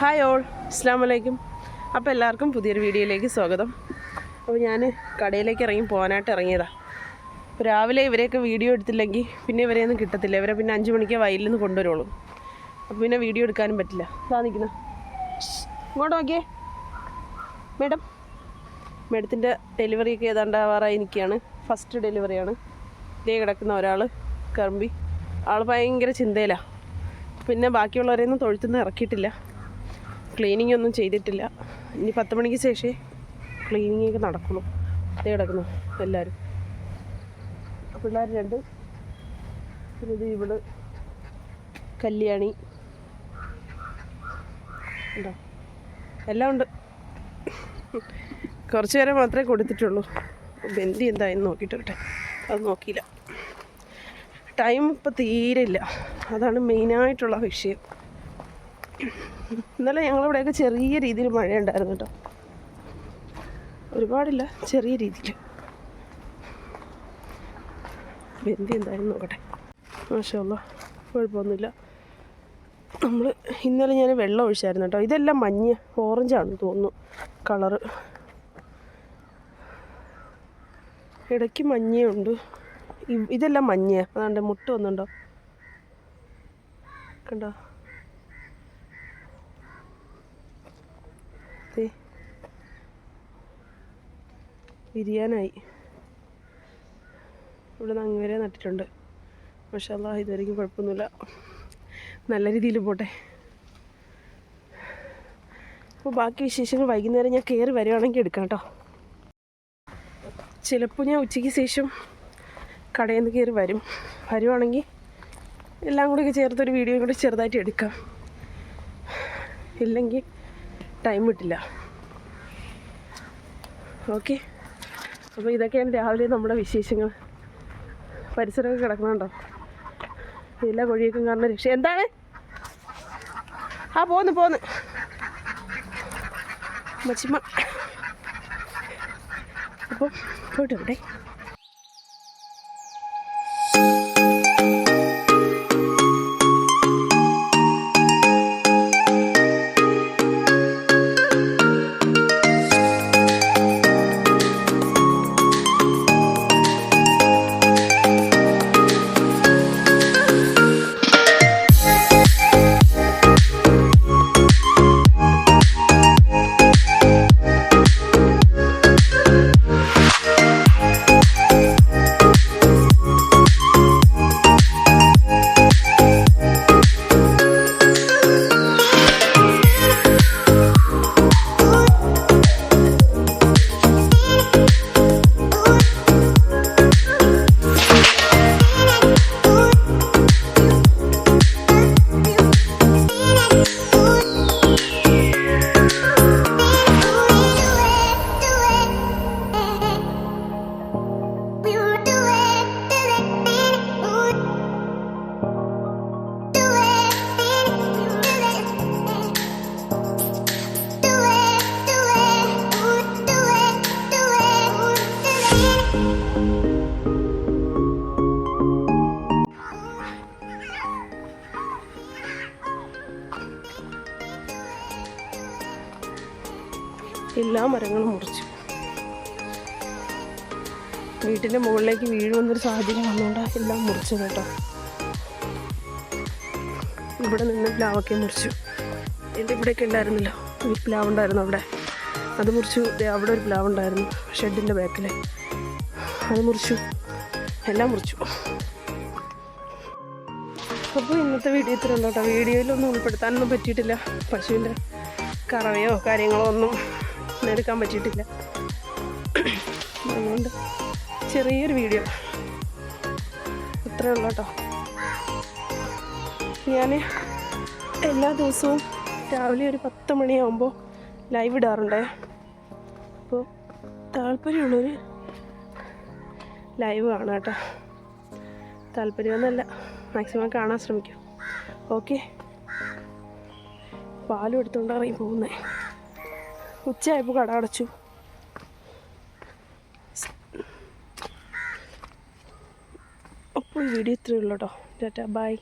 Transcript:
Hi all അസ്സാം വലൈക്കും അപ്പോൾ എല്ലാവർക്കും പുതിയൊരു വീഡിയോയിലേക്ക് സ്വാഗതം. അപ്പോൾ ഞാൻ കടയിലേക്ക് ഇറങ്ങി പോകാനായിട്ട് ഇറങ്ങിയതാണ് രാവിലെ ഇവരെയൊക്കെ വീഡിയോ എടുത്തില്ലെങ്കിൽ പിന്നെ ഇവരെയൊന്നും കിട്ടത്തില്ല. ഇവരെ പിന്നെ അഞ്ച് മണിക്ക് വയലിൽ നിന്ന് കൊണ്ടുവരുള്ളൂ. അപ്പോൾ പിന്നെ വീഡിയോ എടുക്കാനും പറ്റില്ല. ഇതാ ഇങ്ങോട്ട് നോക്കിയേ. മേഡം മേഡത്തിന്റെ ഡെലിവറിയൊക്കെ ഏതാണ്ടാവാറായി നിൽക്കുകയാണ്. ഫസ്റ്റ് ഡെലിവറിയാണ് ഇതേ കിടക്കുന്ന ഒരാൾ കറമ്പി. ആൾ ഭയങ്കര ചിന്തയിലാണ് പിന്നെ ബാക്കിയുള്ളവരെയൊന്നും തൊഴുത്തുനിന്ന് ഇറക്കിയിട്ടില്ല. ക്ലീനിങ് ഒന്നും ചെയ്തിട്ടില്ല. ഇനി പത്ത് മണിക്ക് ശേഷമേ ക്ലീനിങ് ഒക്കെ നടക്കുള്ളൂ. ഇതേ കിടക്കുന്നു എല്ലാവരും പിള്ളേർ രണ്ട്. പിന്നെ ഇവൾ കല്യാണി. ഉണ്ടോ? എല്ലാം ഉണ്ട്. കുറച്ച് നേരം മാത്രമേ കൊടുത്തിട്ടുള്ളൂ. ബെന്തി എന്തായെന്ന് നോക്കിയിട്ട് അത് നോക്കിയില്ല. ടൈം ഇപ്പോൾ തീരെ ഇല്ല. അതാണ് മെയിനായിട്ടുള്ള വിഷയം. ഇന്നലെ ഞങ്ങളിവിടെയൊക്കെ ചെറിയ രീതിയിൽ മഴ ഉണ്ടായിരുന്നു കേട്ടോ. ഒരുപാടില്ല ചെറിയ രീതിയിൽ. ബന്ദി എന്തായാലും നോക്കട്ടെ. മാഷല്ല കുഴപ്പമൊന്നുമില്ല. നമ്മൾ ഇന്നലെ ഞാൻ വെള്ളം ഒഴിച്ചായിരുന്നു കേട്ടോ. ഇതെല്ലാം മഞ്ഞ് ഓറഞ്ചാണ് തോന്നുന്നു കളറ്. ഇടയ്ക്ക് മഞ്ഞയുണ്ട് ഇതെല്ലാം മഞ്ഞയാണ് അതാണ്ട് മുട്ട് വന്നുണ്ടോ കണ്ടോ? വിരിയാനായി ഇവിടെ നിന്ന് അങ്ങ് വരെ നട്ടിട്ടുണ്ട്. പക്ഷേ അല്ലാ ഇതുവരെയും കുഴപ്പമൊന്നുമില്ല. നല്ല രീതിയിൽ പോട്ടെ. അപ്പോൾ ബാക്കി വിശേഷങ്ങൾ വൈകുന്നേരം ഞാൻ കയറി വരികയാണെങ്കിൽ എടുക്കാം കേട്ടോ. ചിലപ്പോൾ ഞാൻ ഉച്ചയ്ക്ക് ശേഷം കടയിൽ നിന്ന് കയറി വരും. വരുവാണെങ്കിൽ എല്ലാം കൂടി ചേർത്തൊരു വീഡിയോ കൂടി ചെറുതായിട്ട് എടുക്കാം. ഇല്ലെങ്കിൽ ടൈം കിട്ടില്ല. ഓക്കെ. അപ്പോൾ ഇതൊക്കെയാണ് രാവിലെ നമ്മുടെ വിശേഷങ്ങൾ. പരിസരമൊക്കെ കിടക്കുന്നുണ്ടോ? എല്ലാ കോഴിയൊക്കെ കാരണം രക്ഷ. എന്താണ്? ആ പോന്ന് പോന്ന്. മച്ചിമ്മ. അപ്പോൾ പോയിട്ട് എല്ലാ മരങ്ങളും മുറിച്ചു. വീട്ടിന്റെ മുകളിലേക്ക് വീഴുമെന്നൊരു സാഹചര്യം വന്നുകൊണ്ട് എല്ലാം മുറിച്ചു കേട്ടോ. ഇവിടെ നിന്ന് പ്ലാവൊക്കെ മുറിച്ചു. എന്റെ ഇവിടെയൊക്കെ ഉണ്ടായിരുന്നല്ലോ. ഈ പ്ലാവ് ഉണ്ടായിരുന്നു അവിടെ. അത് മുറിച്ചു. അവിടെ ഒരു പ്ലാവ് ഉണ്ടായിരുന്നു ഷെഡിന്റെ ബാക്കിൽ അത് മുറിച്ചു. എല്ലാം മുറിച്ചു. അപ്പോൾ ഇന്നത്തെ വീഡിയോ ഇത്ര ഉണ്ടോ വീഡിയോയിലൊന്നും ഉൾപ്പെടുത്താനൊന്നും പറ്റിയിട്ടില്ല. പശുവിന്റെ കറവയോ കാര്യങ്ങളോ ഒന്നും എടുക്കാൻ പറ്റിയിട്ടില്ല. അതുകൊണ്ട് ചെറിയൊരു വീഡിയോ. ഇത്രയേ ഉള്ളൂ കേട്ടോ. ഞാൻ എല്ലാ ദിവസവും രാവിലെ ഒരു പത്ത് മണിയാകുമ്പോൾ ലൈവ് ഇടാറുണ്ടേ. അപ്പോൾ താല്പര്യമുള്ളവർ ലൈവ് കാണാം കേട്ടോ. താല്പര്യമൊന്നുമല്ല. മാക്സിമം കാണാൻ ശ്രമിക്കും. ഓക്കെ പാലും എടുത്തുകൊണ്ട് ഇറങ്ങി പോകുന്നേ. ഉച്ചയായപ്പോൾ കട അടച്ചു. അപ്പോൾ വീഡിയോ ഇത്രയേ ഉള്ളൂ കേട്ടോ. Tata bye